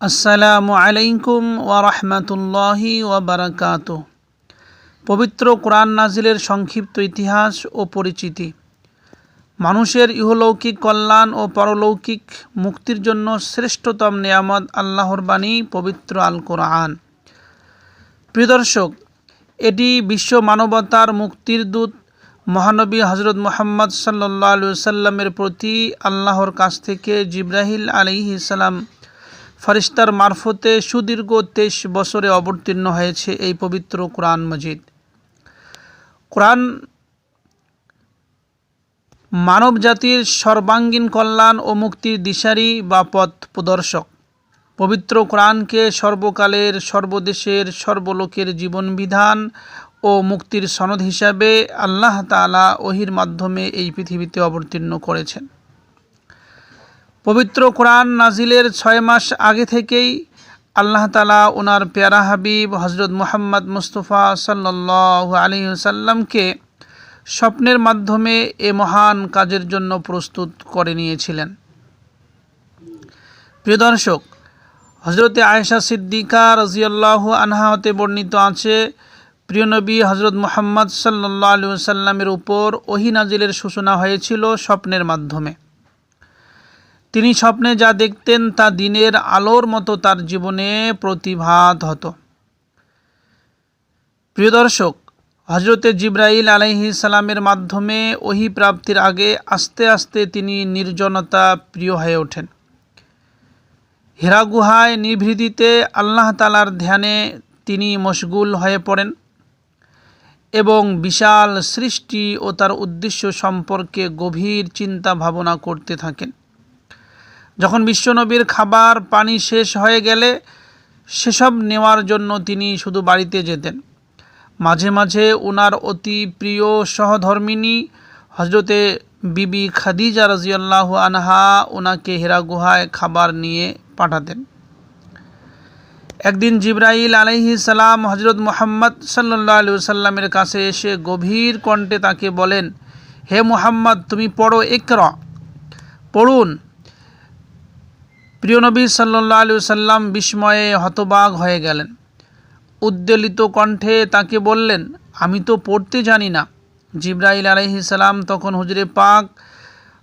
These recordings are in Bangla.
আসসালামু আলাইকুম ওয়ারহমতুল্লাহি ওয়াবারাকাত পবিত্র কোরআন নাজিলের সংক্ষিপ্ত ইতিহাস ও পরিচিতি। মানুষের ইহলৌকিক কল্যাণ ও পরলৌকিক মুক্তির জন্য শ্রেষ্ঠতম নিয়ামত আল্লাহর বাণী পবিত্র আল কোরআন প্রিয় দর্শক, এটি বিশ্ব মানবতার মুক্তির দূত মহানবী হজরত মোহাম্মদ সাল্লাহ আলু সাল্লামের প্রতি আল্লাহর কাছ থেকে জিব্রাহিল আলিহি সালাম ফারিস্তার মারফতে সুদীর্ঘ তেইশ বছরে অবতীর্ণ হয়েছে এই পবিত্র কোরআন মজিদ। কোরআন মানব জাতির সর্বাঙ্গীন কল্যাণ ও মুক্তির দিশারি বা পথ প্রদর্শক। পবিত্র কোরআনকে সর্বকালের, সর্বদেশের, সর্বলোকের জীবন বিধান ও মুক্তির সনদ হিসাবে আল্লাহ তালা ওহির মাধ্যমে এই পৃথিবীতে অবতীর্ণ করেছেন। পবিত্র কোরআন নাজিলের ছয় মাস আগে থেকেই আল্লাহ তালা ওনার পেয়ারা হাবিব হজরত মোহাম্মদ মুস্তফা সাল্লাহ আলী সাল্লামকে স্বপ্নের মাধ্যমে এ মহান কাজের জন্য প্রস্তুত করে নিয়েছিলেন। প্রিয় দর্শক হজরতে আয়েশা সিদ্দিকা রাজিয়াল্লাহ আনহা হতে বর্ণিত আছে, প্রিয় নবী হজরত মোহাম্মদ সাল্লাহ আলু সাল্লামের উপর ওহি নাজিলের সূচনা হয়েছিল স্বপ্নের মাধ্যমে। তিনি স্বপ্নে যা দেখতেন তা দিনের আলোর মতো তার জীবনে প্রতিভাত হতো। প্রিয় দর্শক হজরতে জিব্রাইল আলাইহি সালামের মাধ্যমে ওহি প্রাপ্তির আগে আস্তে আস্তে তিনি নির্জনতা প্রিয় হয়ে ওঠেন। হেরা গুহায় নিভৃতিতে আল্লাহ তালার ধ্যানে তিনি মশগুল হয়ে পড়েন এবং বিশাল সৃষ্টি ও তার উদ্দেশ্য সম্পর্কে গভীর চিন্তা ভাবনা করতে থাকেন। যখন বিশ্বনবীর খাবার পানি শেষ হয়ে গেলে সেসব নেওয়ার জন্য তিনি শুধু বাড়িতে যেতেন। মাঝে মাঝে ওনার অতি প্রিয় সহধর্মিনী হজরতে বিবি খাদিজা রাজিয়াল্লাহ আনহা ওনাকে হেরা গুহায় খাবার নিয়ে পাঠাতেন। একদিন জিব্রাইল আলহি সালাম হজরত মোহাম্মদ সাল্লাহ আলু সাল্লামের কাছে এসে গভীর কণ্ঠে তাকে বলেন, হে মোহাম্মদ, তুমি পড়ো একর পড়ুন। প্রিয় নবী সাল্লাহ আলু সাল্লাম বিস্ময়ে হতবাগ হয়ে গেলেন। উদ্বেলিত কণ্ঠে তাকে বললেন, আমি তো পড়তে জানি না। জিব্রাইল সাল্লাম তখন হুজরে পাক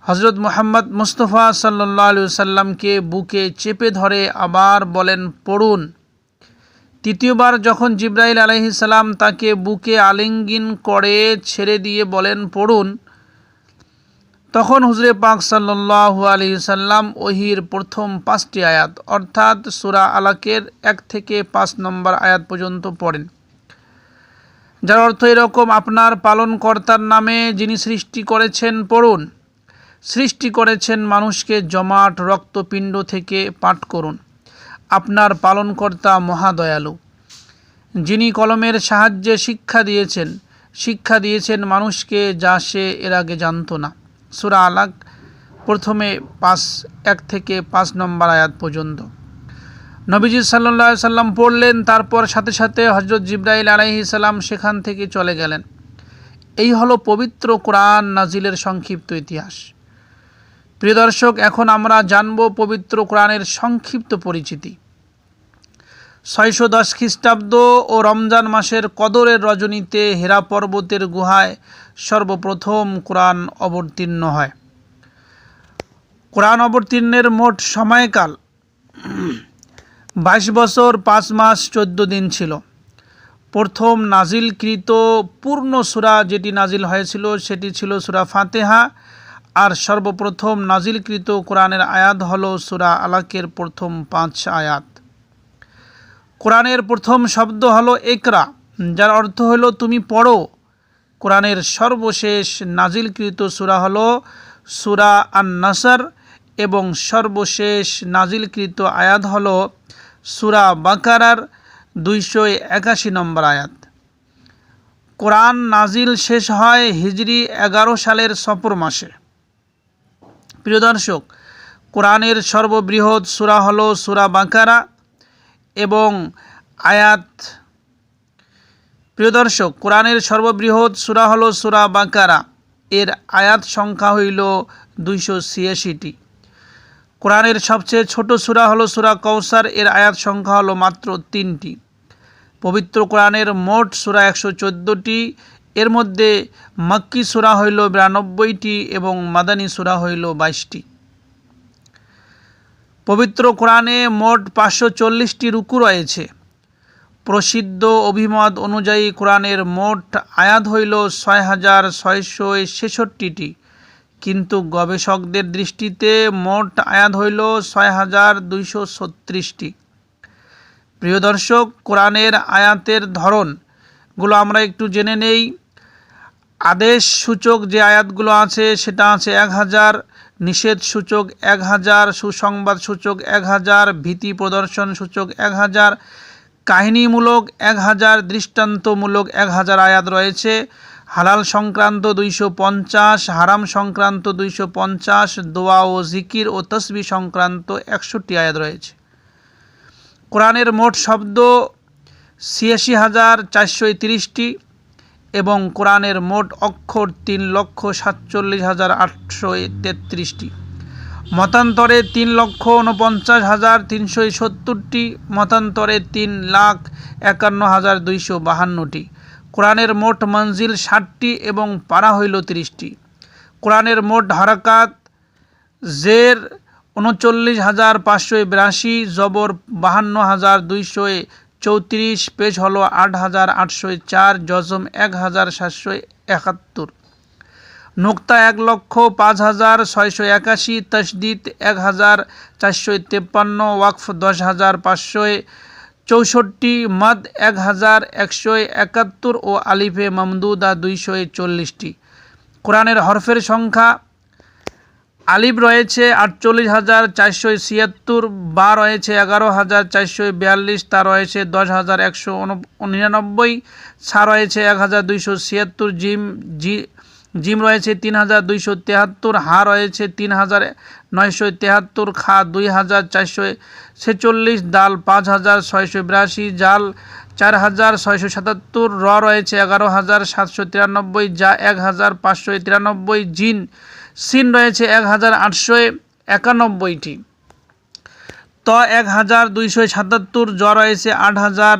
হজরত মোহাম্মদ মুস্তফা সাল্লাহ আলু সাল্লামকে বুকে চেপে ধরে আবার বলেন, পড়ুন। তৃতীয়বার যখন জিব্রাইল সাল্লাম তাকে বুকে আলিঙ্গিন করে ছেড়ে দিয়ে বলেন, পড়ুন। তখন হুজরে পাক সাল্লাহ আলী সাল্লাম ওহির প্রথম পাঁচটি আয়াত, অর্থাৎ সুরা আলাকের এক থেকে পাঁচ নম্বর আয়াত পর্যন্ত পড়েন। যার অর্থ এরকম, আপনার পালনকর্তার নামে যিনি সৃষ্টি করেছেন, পড়ুন। সৃষ্টি করেছেন মানুষকে জমাট, রক্তপিণ্ড থেকে পাঠ করুন। আপনার পালনকর্তা মহাদয়ালু, যিনি কলমের সাহায্যে শিক্ষা দিয়েছেন। শিক্ষা দিয়েছেন মানুষকে যা সে এর আগে জানত না। সুরা আলাক প্রথমে পাঁচ, এক থেকে পাঁচ নম্বর আয়াত পর্যন্ত। নবীজি সাল্লা সাল্লাম পড়লেন, তারপর সাথে সাথে হজরত জিব্রাইল সাল্লাম সেখান থেকে চলে গেলেন। এই হলো পবিত্র কোরআন নাজিলের সংক্ষিপ্ত ইতিহাস। প্রিয় দর্শক, এখন আমরা জানব পবিত্র কোরআনের সংক্ষিপ্ত পরিচিতি। ছয়শো দশ খ্রিস্টাব্দ ও রমজান মাসের কদরের রজনীতে হেরা পর্বতের গুহায় সর্বপ্রথম কোরআন অবতীর্ণ হয়। কোরআন অবতীর্ণের মোট সময়কাল বাইশ বছর পাঁচ মাস চোদ্দ দিন ছিল। প্রথম নাজিলকৃত পূর্ণ সুরা যেটি নাজিল হয়েছিল সেটি ছিল সুরা ফাতেহা আর সর্বপ্রথম নাজিলকৃত কোরআনের আয়াত হল সুরা আলাকের প্রথম পাঁচ আয়াত। কোরআনের প্রথম শব্দ হলো একরা যার অর্থ হলো তুমি পড়ো। কোরআনের সর্বশেষ নাজিলকৃত সুরা হলো সুরা আন নাসার এবং সর্বশেষ নাজিলকৃত আয়াত হলো সুরা বাকারার দুইশো একাশি নম্বর আয়াত। কোরআন নাজিল শেষ হয় হিজরি এগারো সালের সফর মাসে। প্রিয় দর্শক, কোরআনের সর্ববৃহৎ সুরা হলো সুরা বাঁকারা এবং আয়াত। প্রিয় দর্শক, কোরআনের সর্ববৃহৎ সুরা হলো সুরা বাঁকারা। এর আয়াত সংখ্যা হইল দুইশো ছিয়াশিটি। কোরআনের সবচেয়ে ছোট সুরা হলো সুরা কৌসার এর আয়াত সংখ্যা হলো মাত্র তিনটি। পবিত্র কোরআনের মোট সুরা একশো চোদ্দোটি। এর মধ্যে মাক্কি সুরা হইল বিরানব্বইটি এবং মাদানী সুরা হইল বাইশটি। পবিত্র কোরআনে মোট পাঁচশো চল্লিশটি রুকু রয়েছে। প্রসিদ্ধ অভিমত অনুযায়ী কোরআনের মোট আয়াত হইল ছয় হাজার ছয়শো ছেষট্টিটি। কিন্তু গবেষকদের দৃষ্টিতে মোট আয়াত হইল ছয় হাজার দুইশো ছত্রিশটি। প্রিয় দর্শক, কোরআনের আয়াতের ধরনগুলো আমরা একটু জেনে নেই। আদেশ সূচক যে আয়াতগুলো আছে, সেটা আছে এক হাজার, নিষেধ সূচক এক হাজার, সুসংবাদ সূচক এক হাজার, ভীতি প্রদর্শন সূচক এক হাজার, কাহিনীমূলক এক হাজার, দৃষ্টান্তমূলক এক হাজার আয়াত রয়েছে। হালাল সংক্রান্ত দুইশো পঞ্চাশ, হারাম সংক্রান্ত দুইশো পঞ্চাশ, দোয়া ও জিকির ও তসবি সংক্রান্ত একষট্টি আয়াত রয়েছে। কোরআনের মোট শব্দ ছিয়াশি হাজার চারশো তিরিশটি। এবং কোরআনের মোট অক্ষর তিন লক্ষ সাতচল্লিশ হাজার আটশো তেত্রিশটি। মতান্তরে তিন লক্ষ উনপঞ্চাশ হাজার তিনশো সত্তরটি, মতান্তরে তিন লাখ একান্ন হাজার দুইশো বাহান্নটি। কোরআনের মোট মঞ্জিল ষাটটি এবং পারা হইল তিরিশটি। কোরআনের মোট হারাকাত জের উনচল্লিশ হাজার পাঁচশো বিরাশি, জবর বাহান্ন হাজার দুইশো চৌত্রিশ পেজ হলো আট হাজার আটশো চার, জজম এক হাজার সাতশো একাত্তর। নোক্তা এক লক্ষ পাঁচ হাজার ছয়শো একাশি তসদিদ এক হাজার চারশো তেপ্পান্ন, ওয়াকফ দশ হাজার পাঁচশো চৌষট্টি, মদ এক হাজার একশো একাত্তর ও আলিফে মামদুদা দুইশো চল্লিশটি। কোরআনের হরফের সংখ্যা আলিফ রয়েছে আটচল্লিশ হাজার চারশো ছিয়াত্তর, বা রয়েছে এগারো হাজার চারশো বিয়াল্লিশ, তা রয়েছে দশ হাজার একশো নিরানব্বই ছা রয়েছে এক হাজার দুইশো ছিয়াত্তর, জিম, জি, জিম রয়েছে তিন হাজার দুইশো তেহাত্তর, হা রয়েছে তিন হাজার নয়শো তেহাত্তর, খা দুই হাজার চারশো ছেচল্লিশ দাল পাঁচ হাজার ছয়শো বিরাশি, জাল চার হাজার ছয়শো সাতাত্তর, র রয়েছে এগারো হাজার সাতশো তিরানব্বই যা এক হাজার পাঁচশো তিরানব্বই, জিন সিন রয়েছে এক হাজার আটশো একানব্বইটি। ত এক হাজার দুইশো সাতাত্তর জ রয়েছে আট হাজার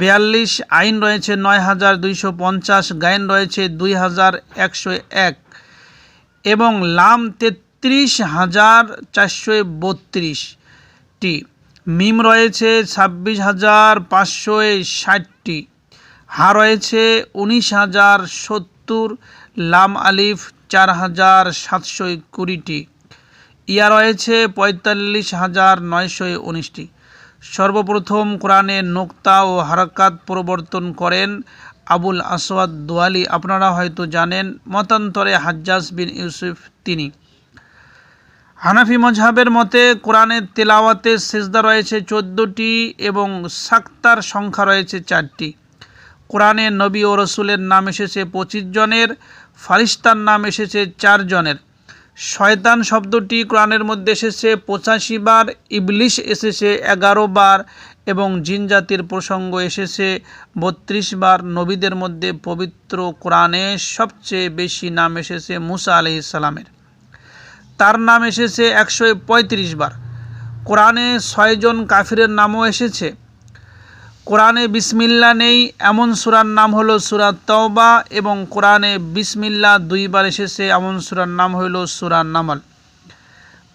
বিয়াল্লিশ আইন রয়েছে নয় হাজার দুইশো পঞ্চাশ গায়ন রয়েছে দুই হাজার একশো এক। এবং লাম তেত্রিশ হাজার চারশো বত্রিশটি। মিম রয়েছে ছাব্বিশ হাজার পাঁচশো ষাটটি। হা রয়েছে উনিশ হাজার সত্তর। লাম আলিফ চার হাজার সাতশো কুড়িটি। ইয়া রয়েছে পঁয়তাল্লিশ হাজার নয়শো উনিশটি। সর্বপ্রথম কোরআনে নোক্তা ও হারাকাত প্রবর্তন করেন আবুল আসওয়াদ দোয়ালি। আপনারা হয়তো জানেন, মতান্তরে হাজ্জাজ বিন ইউসুফ তিনি। হানাফি মজহাবের মতে কোরআনের তেলাওয়াতে সেজদা রয়েছে চোদ্দোটি এবং সাক্তার সংখ্যা রয়েছে চারটি। কোরআনে নবী ও রসুলের নাম এসেছে পঁচিশ জনের, ফারিস্তার নাম এসেছে চার জনের। শয়তান শব্দটি কোরআনের মধ্যে এসেছে পঁচাশি বার, ইবলিশ এসেছে এগারো বার এবং জিন জাতির প্রসঙ্গ এসেছে বত্রিশ বার। নবীদের মধ্যে পবিত্র কোরআনে সবচেয়ে বেশি নাম এসেছে মুসা আলি ইসালামের তার নাম এসেছে একশো পঁয়ত্রিশ বার। কোরআনে ছয়জন কাফিরের নামও এসেছে। কোরআনে বিসমিল্লা নেই, এমন সুরার নাম হলো সুরা তওবা এবং কোরআনে বিসমিল্লা দুইবার এসেছে, এমন সুরার নাম হইল সুরার নামাল।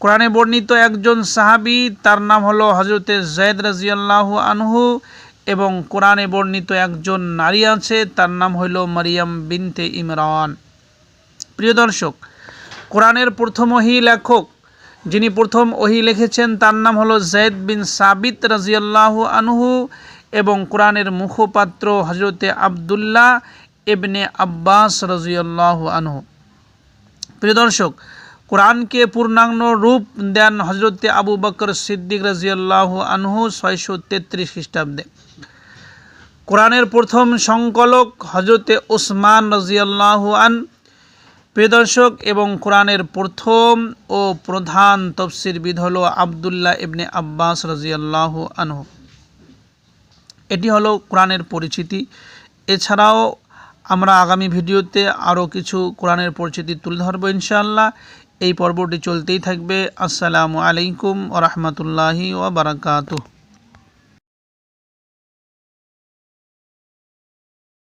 কোরআনে বর্ণিত একজন সাহাবি, তার নাম হলো হজরতে জয়েদ রাজিয়াল্লাহু আনহু এবং কোরআনে বর্ণিত একজন নারী আছে, তার নাম হইল মারিয়াম বিনতে ইমরান। প্রিয় দর্শক, কোরআনের প্রথম ওহি লেখক যিনি প্রথম ওহি লিখেছেন, তার নাম হলো জয়েদ বিন সাবিত রাজিয়াল্লাহু আনহু এবং কোরআনের মুখপাত্র হজরতে আবদুল্লাহ এবনে আব্বাস রাজিয়াল্লাহ আনহু। প্রিয় দর্শক, কোরআনকে পূর্ণাঙ্গ রূপ দেন হজরতে আবু বকর সিদ্দিক রাজিয়াল্লাহ আনহু ছয়শো তেত্রিশ খ্রিস্টাব্দে। কোরআনের প্রথম সংকলক হজরতে ওসমান রাজিয়াল্লাহ আন। প্রিয় দর্শক, এবং কোরআনের প্রথম ও প্রধান তফসিরবিদ হল আবদুল্লাহ ইবনে আব্বাস রাজিয়াল্লাহ আনহু। এটি হলো কোরআনের পরিচিতি। এছাড়াও আমরা আগামী ভিডিওতে আরও কিছু কোরআনের পরিচিতি তুলে ধরবো ইনশাআল্লাহ। এই পর্বটি চলতেই থাকবে। আসসালামু আলাইকুম ও রহমতুল্লাহি ওবরাকাতুহ